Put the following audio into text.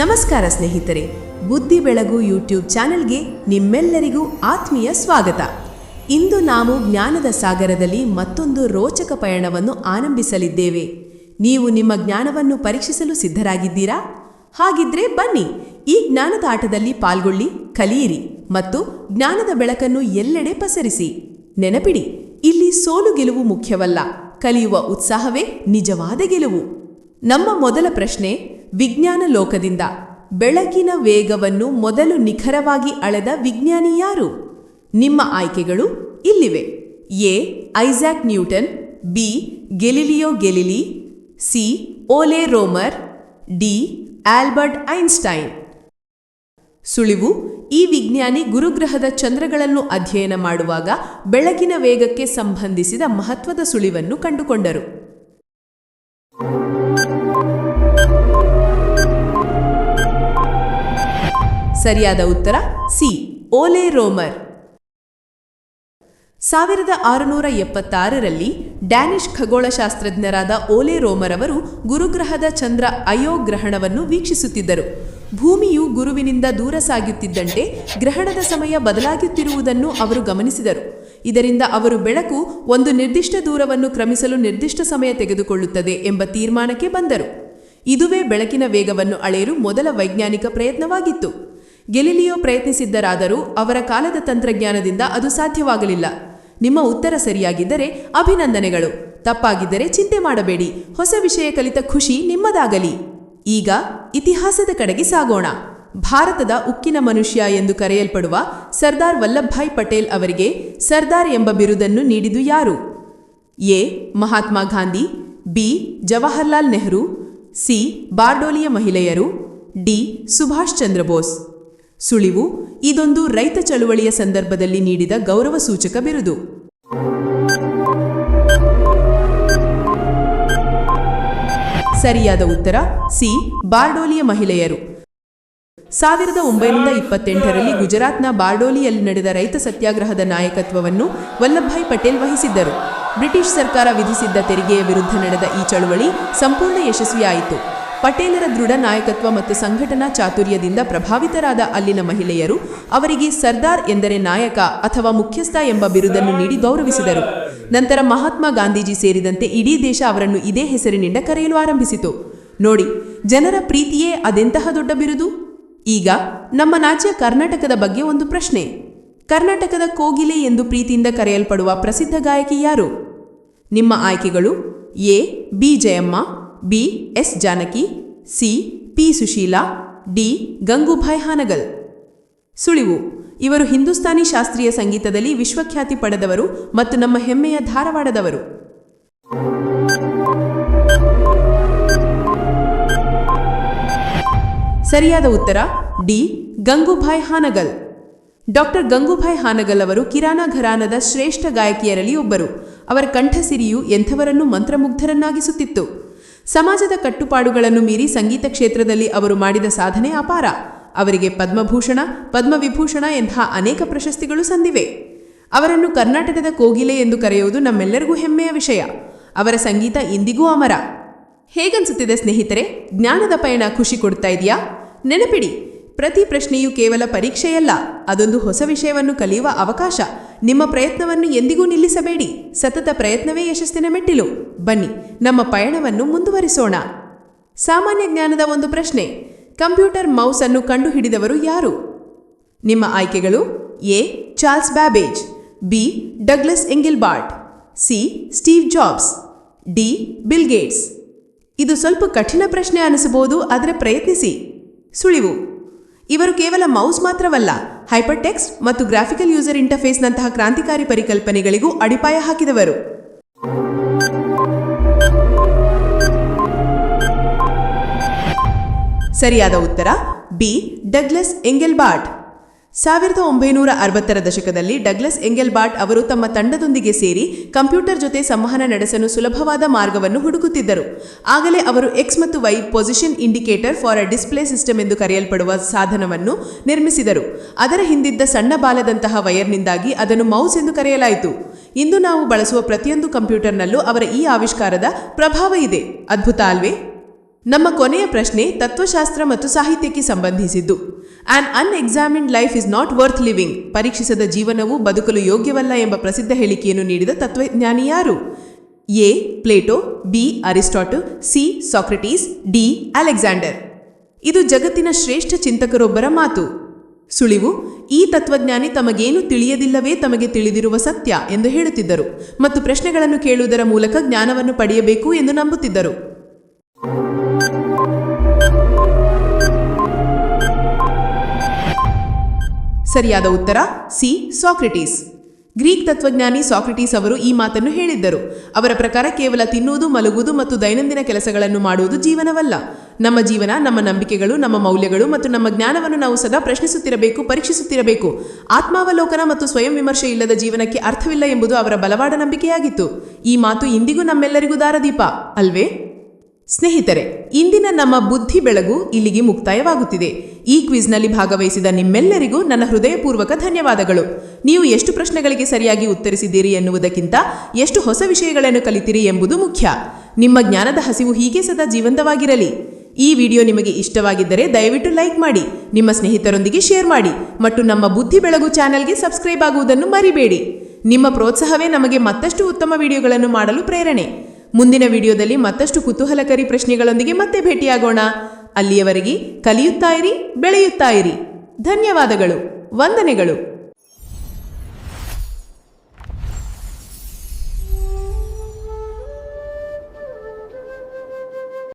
ನಮಸ್ಕಾರ ಸ್ನೇಹಿತರೆ, ಬುದ್ಧಿ ಬೆಳಗು ಯೂಟ್ಯೂಬ್ ಚಾನೆಲ್ಗೆ ನಿಮ್ಮೆಲ್ಲರಿಗೂ ಆತ್ಮೀಯ ಸ್ವಾಗತ. ಇಂದು ನಾವು ಜ್ಞಾನದ ಸಾಗರದಲ್ಲಿ ಮತ್ತೊಂದು ರೋಚಕ ಪಯಣವನ್ನು ಆರಂಭಿಸಲಿದ್ದೇವೆ. ನೀವು ನಿಮ್ಮ ಜ್ಞಾನವನ್ನು ಪರೀಕ್ಷಿಸಲು ಸಿದ್ಧರಾಗಿದ್ದೀರಾ? ಹಾಗಿದ್ರೆ ಬನ್ನಿ, ಈ ಜ್ಞಾನದ ಆಟದಲ್ಲಿ ಪಾಲ್ಗೊಳ್ಳಿ, ಕಲಿಯಿರಿ ಮತ್ತು ಜ್ಞಾನದ ಬೆಳಕನ್ನು ಎಲ್ಲೆಡೆ ಪಸರಿಸಿ. ನೆನಪಿಡಿ, ಇಲ್ಲಿ ಸೋಲು ಗೆಲುವು ಮುಖ್ಯವಲ್ಲ, ಕಲಿಯುವ ಉತ್ಸಾಹವೇ ನಿಜವಾದ ಗೆಲುವು. ನಮ್ಮ ಮೊದಲ ಪ್ರಶ್ನೆ ವಿಜ್ಞಾನ ಲೋಕದಿಂದ ಬೆಳಕಿನ ವೇಗವನ್ನು ಮೊದಲು ನಿಖರವಾಗಿ ಅಳೆದ ವಿಜ್ಞಾನಿ ಯಾರು? ನಿಮ್ಮ ಆಯ್ಕೆಗಳು ಇಲ್ಲಿವೆ. A. Isaac Newton, B. Galileo Galilei, C. Ole Romer, D. Albert Einstein. ಸುಳಿವು, ಈ ವಿಜ್ಞಾನಿ ಗುರುಗ್ರಹದ ಚಂದ್ರಗಳನ್ನು ಅಧ್ಯಯನ ಮಾಡುವಾಗ ಬೆಳಕಿನ ವೇಗಕ್ಕೆ ಸಂಬಂಧಿಸಿದ ಮಹತ್ವದ ಸುಳಿವನ್ನು ಕಂಡುಕೊಂಡರು. ಸರಿಯಾದ ಉತ್ತರ ಸಿ, ಓಲೆ ರೋಮರ್. ಸಾವಿರದ ಆರುನೂರ ಎಪ್ಪತ್ತಾರರಲ್ಲಿ ಡ್ಯಾನಿಷ್ ಖಗೋಳಶಾಸ್ತ್ರಜ್ಞರಾದ ಓಲೆ ರೋಮರ್ ಅವರು ಗುರುಗ್ರಹದ ಚಂದ್ರ ಅಯೋ ಗ್ರಹಣವನ್ನು ವೀಕ್ಷಿಸುತ್ತಿದ್ದರು. ಭೂಮಿಯು ಗುರುವಿನಿಂದ ದೂರ ಸಾಗುತ್ತಿದ್ದಂತೆ ಗ್ರಹಣದ ಸಮಯ ಬದಲಾಗುತ್ತಿರುವುದನ್ನು ಅವರು ಗಮನಿಸಿದರು. ಇದರಿಂದ ಅವರು ಬೆಳಕು ಒಂದು ನಿರ್ದಿಷ್ಟ ದೂರವನ್ನು ಕ್ರಮಿಸಲು ನಿರ್ದಿಷ್ಟ ಸಮಯ ತೆಗೆದುಕೊಳ್ಳುತ್ತದೆ ಎಂಬ ತೀರ್ಮಾನಕ್ಕೆ ಬಂದರು. ಇದುವೇ ಬೆಳಕಿನ ವೇಗವನ್ನು ಅಳೆಯಲು ಮೊದಲ ವೈಜ್ಞಾನಿಕ ಪ್ರಯತ್ನವಾಗಿತ್ತು. ಗೆಲಿಲಿಯೋ ಪ್ರಯತ್ನಿಸಿದ್ದರಾದರೂ ಅವರ ಕಾಲದ ತಂತ್ರಜ್ಞಾನದಿಂದ ಅದು ಸಾಧ್ಯವಾಗಲಿಲ್ಲ. ನಿಮ್ಮ ಉತ್ತರ ಸರಿಯಾಗಿದ್ದರೆ ಅಭಿನಂದನೆಗಳು. ತಪ್ಪಾಗಿದ್ದರೆ ಚಿಂತೆ ಮಾಡಬೇಡಿ. ಹೊಸ ವಿಷಯ ಕಲಿತ ಖುಷಿ ನಿಮ್ಮದಾಗಲಿ. ಈಗ ಇತಿಹಾಸದ ಕಡೆಗೆ ಸಾಗೋಣ. ಭಾರತದ ಉಕ್ಕಿನ ಮನುಷ್ಯ ಎಂದು ಕರೆಯಲ್ಪಡುವ ಸರ್ದಾರ್ ವಲ್ಲಭಭಾಯ್ ಪಟೇಲ್ ಅವರಿಗೆ ಸರ್ದಾರ್ ಎಂಬ ಬಿರುದನ್ನು ನೀಡಿದು ಯಾರು? A. Mahatma Gandhi, B. Jawaharlal Nehru, C. ಬಾರ್ಡೋಲಿಯ ಮಹಿಳೆಯರು, ಡಿ. ಸುಭಾಷ್ ಚಂದ್ರ ಬೋಸ್. ಸುಳಿವು, ಇದೊಂದು ರೈತ ಚಳುವಳಿಯ ಸಂದರ್ಭದಲ್ಲಿ ನೀಡಿದ ಗೌರವ ಸೂಚಕ ಬಿರುದು. ಸರಿಯಾದ ಉತ್ತರ, ಸಿ. ಬಾರ್ಡೋಲಿಯ ಮಹಿಳೆಯರು. ಸಾವಿರದ ಒಂಬೈನೂರ ಇಪ್ಪತ್ತೆಂಟರಲ್ಲಿ ಗುಜರಾತ್ನ ಬಾರ್ಡೋಲಿಯಲ್ಲಿ ನಡೆದ ರೈತ ಸತ್ಯಾಗ್ರಹದ ನಾಯಕತ್ವವನ್ನು ವಲ್ಲಭಭಾಯ್ ಪಟೇಲ್ ವಹಿಸಿದ್ದರು. ಬ್ರಿಟಿಷ್ ಸರ್ಕಾರ ವಿಧಿಸಿದ್ದ ತೆರಿಗೆಯ ವಿರುದ್ಧ ನಡೆದ ಈ ಚಳುವಳಿ ಸಂಪೂರ್ಣ ಯಶಸ್ವಿಯಾಯಿತು. ಪಟೇಲರ ದೃಢ ನಾಯಕತ್ವ ಮತ್ತು ಸಂಘಟನಾ ಚಾತುರ್ಯದಿಂದ ಪ್ರಭಾವಿತರಾದ ಅಲ್ಲಿನ ಮಹಿಳೆಯರು ಅವರಿಗೆ ಸರ್ದಾರ್ ಎಂದರೆ ನಾಯಕ ಅಥವಾ ಮುಖ್ಯಸ್ಥ ಎಂಬ ಬಿರುದನ್ನು ನೀಡಿ ಗೌರವಿಸಿದರು. ನಂತರ ಮಹಾತ್ಮ ಗಾಂಧೀಜಿ ಸೇರಿದಂತೆ ಇಡೀ ದೇಶ ಅವರನ್ನು ಇದೇ ಹೆಸರಿನಿಂದ ಕರೆಯಲು ಆರಂಭಿಸಿತು. ನೋಡಿ, ಜನರ ಪ್ರೀತಿಯೇ ಅದೆಂತಹ ದೊಡ್ಡ ಬಿರುದು? ಈಗ ನಮ್ಮ ರಾಜ್ಯ ಕರ್ನಾಟಕದ ಬಗ್ಗೆ ಒಂದು ಪ್ರಶ್ನೆ. ಕರ್ನಾಟಕದ ಕೋಗಿಲೆ ಎಂದು ಪ್ರೀತಿಯಿಂದ ಕರೆಯಲ್ಪಡುವ ಪ್ರಸಿದ್ಧ ಗಾಯಕಿ ಯಾರು? ನಿಮ್ಮ ಆಯ್ಕೆಗಳು A. B. Jayamma B, S Janaki, C, P Susheela, D, Gangubai Hangal. ಸುಳಿವು. ಇವರು ಹಿಂದೂಸ್ತಾನಿ ಶಾಸ್ತ್ರೀಯ ಸಂಗೀತದಲ್ಲಿ ವಿಶ್ವಖ್ಯಾತಿ ಪಡೆದವರು ಮತ್ತು ನಮ್ಮ ಹೆಮ್ಮೆಯ ಧಾರವಾಡದವರು. ಸರಿಯಾದ ಉತ್ತರ, ಡಿ, ಗಂಗೂಭಾಯ್ ಹಾನಗಲ್. ಡಾಕ್ಟರ್ ಗಂಗೂಭಾಯ್ ಹಾನಗಲ್ ಅವರು ಕಿರಾನಾ ಘರಾನದ ಶ್ರೇಷ್ಠ ಗಾಯಕಿಯರಲ್ಲಿ ಒಬ್ಬರು. ಅವರ ಕಂಠಸಿರಿಯು ಎಂಥವರನ್ನು ಮಂತ್ರಮುಗ್ಧರನ್ನಾಗಿಸುತ್ತಿತ್ತು. ಸಮಾಜದ ಕಟ್ಟುಪಾಡುಗಳನ್ನು ಮೀರಿ ಸಂಗೀತ ಕ್ಷೇತ್ರದಲ್ಲಿ ಅವರು ಮಾಡಿದ ಸಾಧನೆ ಅಪಾರ. ಅವರಿಗೆ ಪದ್ಮಭೂಷಣ, ಪದ್ಮವಿಭೂಷಣ ಎಂತಹ ಅನೇಕ ಪ್ರಶಸ್ತಿಗಳು ಸಂದಿವೆ. ಅವರನ್ನು ಕರ್ನಾಟಕದ ಕೋಗಿಲೆ ಎಂದು ಕರೆಯುವುದು ನಮ್ಮೆಲ್ಲರಿಗೂ ಹೆಮ್ಮೆಯ ವಿಷಯ. ಅವರ ಸಂಗೀತ ಇಂದಿಗೂ ಅಮರ. ಹೇಗನ್ಸುತ್ತಿದೆ ಸ್ನೇಹಿತರೆ, ಜ್ಞಾನದ ಪಯಣ ಖುಷಿ ಕೊಡ್ತಾ ಇದೆಯಾ? ನೆನಪಿಡಿ ಪ್ರತಿ ಪ್ರಶ್ನೆಯು ಕೇವಲ ಪರೀಕ್ಷೆಯಲ್ಲ, ಅದೊಂದು ಹೊಸ ವಿಷಯವನ್ನು ಕಲಿಯುವ ಅವಕಾಶ. ನಿಮ್ಮ ಪ್ರಯತ್ನವನ್ನು ಎಂದಿಗೂ ನಿಲ್ಲಿಸಬೇಡಿ. ಸತತ ಪ್ರಯತ್ನವೇ ಯಶಸ್ಸಿನ ಮೆಟ್ಟಿಲು. ಬನ್ನಿ, ನಮ್ಮ ಪಯಣವನ್ನು ಮುಂದುವರಿಸೋಣ. ಸಾಮಾನ್ಯ ಜ್ಞಾನದ ಒಂದು ಪ್ರಶ್ನೆ, ಕಂಪ್ಯೂಟರ್ ಮೌಸ್ ಅನ್ನು ಕಂಡುಹಿಡಿದವರು ಯಾರು? ನಿಮ್ಮ ಆಯ್ಕೆಗಳು, A, Charles Babbage, B, Douglas Engelbart, C, Steve Jobs, D, Bill Gates. ಇದು ಸ್ವಲ್ಪ ಕಠಿಣ ಪ್ರಶ್ನೆ ಅನಿಸಬಹುದು, ಆದರೆ ಪ್ರಯತ್ನಿಸಿ. ಸುಳಿವು. ಇವರು ಕೇವಲ ಮೌಸ್ ಮಾತ್ರವಲ್ಲ ಹೈಪರ್ಟೆಕ್ಸ್ ಮತ್ತು ಗ್ರಾಫಿಕಲ್ ಯೂಸರ್ ಇಂಟರ್ಫೇಸ್ನಂತಹ ಕ್ರಾಂತಿಕಾರಿ ಪರಿಕಲ್ಪನೆಗಳಿಗೂ ಅಡಿಪಾಯ ಹಾಕಿದವರು. ಸರಿಯಾದ ಉತ್ತರ, ಬಿ, ಡಗ್ಲಸ್ ಎಂಗೆಲ್ಬಾರ್ಟ್. ಸಾವಿರದ ಒಂಬೈನೂರ ಅರವತ್ತರ ದಶಕದಲ್ಲಿ ಡಗ್ಲಸ್ ಎಂಗೆಲ್ಬಾರ್ಟ್ ಅವರು ತಮ್ಮ ತಂಡದೊಂದಿಗೆ ಸೇರಿ ಕಂಪ್ಯೂಟರ್ ಜೊತೆ ಸಂವಹನ ನಡೆಸಲು ಸುಲಭವಾದ ಮಾರ್ಗವನ್ನು ಹುಡುಕುತ್ತಿದ್ದರು. ಆಗಲೇ ಅವರು ಎಕ್ಸ್ ಮತ್ತು Y position indicator for a display system ಎಂದು ಕರೆಯಲ್ಪಡುವ ಸಾಧನವನ್ನು ನಿರ್ಮಿಸಿದರು. ಅದರ ಹಿಂದಿದ್ದ ಸಣ್ಣ ಬಾಲದಂತಹ ವೈರ್ನಿಂದಾಗಿ ಅದನ್ನು ಮೌಸ್ ಎಂದು ಕರೆಯಲಾಯಿತು. ಇಂದು ನಾವು ಬಳಸುವ ಪ್ರತಿಯೊಂದು ಕಂಪ್ಯೂಟರ್ನಲ್ಲೂ ಅವರ ಈ ಆವಿಷ್ಕಾರದ ಪ್ರಭಾವ ಇದೆ. ಅದ್ಭುತ ಅಲ್ವೇ? ನಮ್ಮ ಕೊನೆಯ ಪ್ರಶ್ನೆ ತತ್ವಶಾಸ್ತ್ರ ಮತ್ತು ಸಾಹಿತ್ಯಕ್ಕೆ ಸಂಬಂಧಿಸಿದ್ದು. An unexamined life is not worth living ಪರೀಕ್ಷಿಸದ ಜೀವನವು ಬದುಕಲು ಯೋಗ್ಯವಲ್ಲ ಎಂಬ ಪ್ರಸಿದ್ಧ ಹೇಳಿಕೆಯನ್ನು ನೀಡಿದ ತತ್ವಜ್ಞಾನಿ ಯಾರು A. Plato, B. Aristotle, C. Socrates, D. Alexander. ಇದು ಜಗತ್ತಿನ ಶ್ರೇಷ್ಠ ಚಿಂತಕರೊಬ್ಬರ ಮಾತು. ಸುಳಿವು, ಈ ತತ್ವಜ್ಞಾನಿ ತಮಗೇನು ತಿಳಿಯದಿಲ್ಲವೇ ತಮಗೆ ತಿಳಿದಿರುವ ಸತ್ಯ ಎಂದು ಹೇಳುತ್ತಿದ್ದರು. ಮತ್ತು ಪ್ರಶ್ನೆಗಳನ್ನು ಕೇಳುವುದರ ಮೂಲಕ ಜ್ಞಾನವನ್ನು ಪಡೆಯಬೇಕು ಎಂದು ನಂಬುತ್ತಿದ್ದರು. ಸರಿಯಾದ ಉತ್ತರ, ಸಿ, ಸಾಕ್ರೆಟೀಸ್. ಗ್ರೀಕ್ ತತ್ವಜ್ಞಾನಿ ಸಾಕ್ರೆಟೀಸ್ ಅವರು ಈ ಮಾತನ್ನು ಹೇಳಿದ್ದರು. ಅವರ ಪ್ರಕಾರ ಕೇವಲ ತಿನ್ನುವುದು, ಮಲಗುವುದು ಮತ್ತು ದೈನಂದಿನ ಕೆಲಸಗಳನ್ನು ಮಾಡುವುದು ಜೀವನವಲ್ಲ. ನಮ್ಮ ಜೀವನ, ನಮ್ಮ ನಂಬಿಕೆಗಳು, ನಮ್ಮ ಮೌಲ್ಯಗಳು ಮತ್ತು ನಮ್ಮ ಜ್ಞಾನವನ್ನು ನಾವು ಸದಾ ಪ್ರಶ್ನಿಸುತ್ತಿರಬೇಕು, ಪರೀಕ್ಷಿಸುತ್ತಿರಬೇಕು. ಆತ್ಮಾವಲೋಕನ ಮತ್ತು ಸ್ವಯಂ ವಿಮರ್ಶೆ ಇಲ್ಲದ ಜೀವನಕ್ಕೆ ಅರ್ಥವಿಲ್ಲ ಎಂಬುದು ಅವರ ಬಲವಾದ ನಂಬಿಕೆಯಾಗಿತ್ತು. ಈ ಮಾತು ಇಂದಿಗೂ ನಮ್ಮೆಲ್ಲರಿಗೂ ದಾರದೀಪ, ಅಲ್ವೇ? ಸ್ನೇಹಿತರೆ ಇಂದಿನ ನಮ್ಮ ಬುದ್ಧಿ ಬೆಳಗು ಇಲ್ಲಿಗೆ ಮುಕ್ತಾಯವಾಗುತ್ತಿದೆ. ಈ ಕ್ವಿಜ್ನಲ್ಲಿ ಭಾಗವಹಿಸಿದ ನಿಮ್ಮೆಲ್ಲರಿಗೂ ನನ್ನ ಹೃದಯಪೂರ್ವಕ ಧನ್ಯವಾದಗಳು. ನೀವು ಎಷ್ಟು ಪ್ರಶ್ನೆಗಳಿಗೆ ಸರಿಯಾಗಿ ಉತ್ತರಿಸಿದ್ದೀರಿ ಎನ್ನುವುದಕ್ಕಿಂತ ಎಷ್ಟು ಹೊಸ ವಿಷಯಗಳನ್ನು ಕಲಿತಿರಿ ಎಂಬುದು ಮುಖ್ಯ. ನಿಮ್ಮ ಜ್ಞಾನದ ಹಸಿವು ಹೀಗೆ ಸದಾ ಜೀವಂತವಾಗಿರಲಿ. ಈ ವಿಡಿಯೋ ನಿಮಗೆ ಇಷ್ಟವಾಗಿದ್ದರೆ ದಯವಿಟ್ಟು ಲೈಕ್ ಮಾಡಿ, ನಿಮ್ಮ ಸ್ನೇಹಿತರೊಂದಿಗೆ ಶೇರ್ ಮಾಡಿ, ಮತ್ತು ನಮ್ಮ ಬುದ್ಧಿ ಬೆಳಗು ಚಾನೆಲ್ಗೆ ಸಬ್ಸ್ಕ್ರೈಬ್ ಆಗುವುದನ್ನು ಮರಿಬೇಡಿ. ನಿಮ್ಮ ಪ್ರೋತ್ಸಾಹವೇ ನಮಗೆ ಮತ್ತಷ್ಟು ಉತ್ತಮ ವಿಡಿಯೋಗಳನ್ನು ಮಾಡಲು ಪ್ರೇರಣೆ. ಮುಂದಿನ ವಿಡಿಯೋದಲ್ಲಿ ಮತ್ತಷ್ಟು ಕುತೂಹಲಕಾರಿ ಪ್ರಶ್ನೆಗಳೊಂದಿಗೆ ಮತ್ತೆ ಭೇಟಿಯಾಗೋಣ. ಅಲ್ಲಿಯವರೆಗೆ ಕಲಿಯುತ್ತಾ ಇರಿ ಬೆಳೆಯುತ್ತಾ ಇರಿ. ಧನ್ಯವಾದಗಳು ವಂದನೆಗಳು.